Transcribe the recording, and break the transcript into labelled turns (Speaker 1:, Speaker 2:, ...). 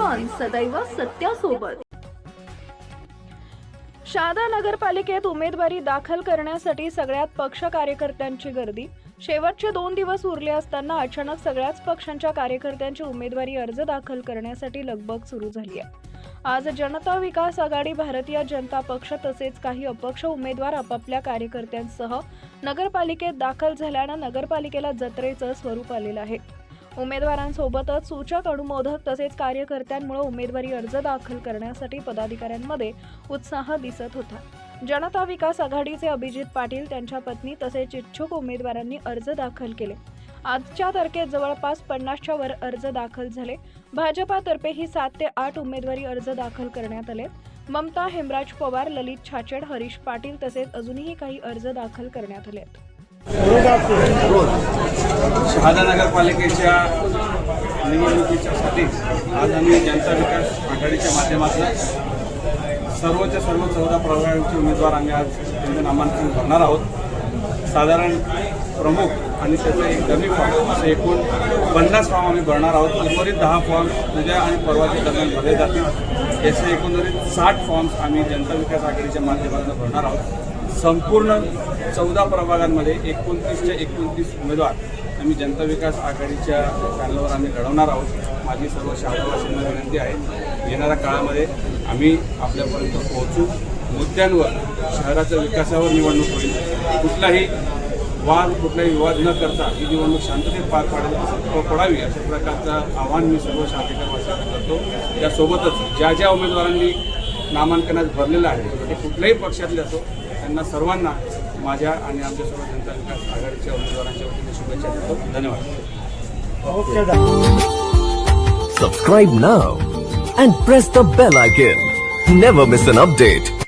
Speaker 1: सदैव सत्यासोबत. शहादा नगरपालिकेत उमेदवारी दाखल करण्यासाठी सगळ्यात पक्ष कार्यकर्त्यांची गर्दी. शेवटचे दोन दिवस उरले असताना अचानक सगळ्याच पक्षांच्या कार्यकर्त्यांची उमेदवारी अर्ज दाखल करण्यासाठी लगबग सुरू झाली आहे. आज जनता विकास आघाडी भारतीय जनता पक्ष तसेच काही अपक्ष उमेदवार आपापल्या कार्यकर्त्यांसह नगरपालिकेत दाखल झाल्यानं नगरपालिकेला जत्रेचं स्वरूप आलेलं आहे. उमेदवारांसोबतच सूचक अनुमोदक तसेच कार्यकर्त्यांमुळे उमेदवारी अर्ज दाखल करण्यासाठी पदाधिकाऱ्यांमध्ये उत्साह दिसत होता. जनता विकास आघाडीचे अभिजित पाटील त्यांच्या पत्नी तसेच इच्छुक उमेदवारांनी अर्ज दाखल केले. आजच्या तारखेत जवळपास पन्नासच्या वर अर्ज दाखल झाले. भाजपातर्फे ही सात ते आठ उमेदवारी अर्ज दाखल करण्यात आले. ममता हेमराज पवार ललित छाचेड हरीश पाटील तसेच अजूनही काही अर्ज दाखल करण्यात आले आहेत
Speaker 2: शहादा नगरपालिकेच्या निवडणुकीच्यासाठी आज आम्ही जनता विकास आघाडीच्या माध्यमातून सर्वच्या सर्व चौदा प्रभागांचे उमेदवार आम्ही आज त्यांचं नामांकन भरणार आहोत. साधारण प्रमुख आणि त्याचं एक डमी फॉर्म असे एकूण पन्नास फॉर्म आम्ही भरणार आहोत. उर्वरित दहा फॉर्म उद्या आणि परवाच्या दरम्यान भरले जातील. याचे एकंदरीत साठ फॉर्म्स आम्ही जनता विकास आघाडीच्या माध्यमातून भरणार आहोत. संपूर्ण चौदा प्रभागांमध्ये एकोणतीसच्या एकोणतीस उमेदवार आम्ही जनता विकास आघाडीच्या पॅनलवर आम्ही लढवणार आहोत. माझी सर्व शाळावासींना विनंती आहे. येणाऱ्या काळामध्ये आम्ही आपल्यापर्यंत पोहोचू. मुद्द्यांवर शहराच्या विकासावर निवडणूक होईल. कुठलाही वाद कुठलाही विवाद न करता ही निवडणूक शांततेत पार पाडेल पडावी अशा प्रकारचं आव्हान मी सर्व शांतकरवासियांना करतो. त्यासोबतच ज्या ज्या उमेदवारांनी नामांकनात भरलेलं आहे ते कुठल्याही पक्षातले असो त्यांना सर्वांना माझ्या आणि आमच्या सर्व जनता विकास आघाडीच्या उमेदवारांच्या वतीने शुभेच्छा देतो धन्यवाद
Speaker 3: Subscribe now and press the bell icon. Never miss an update.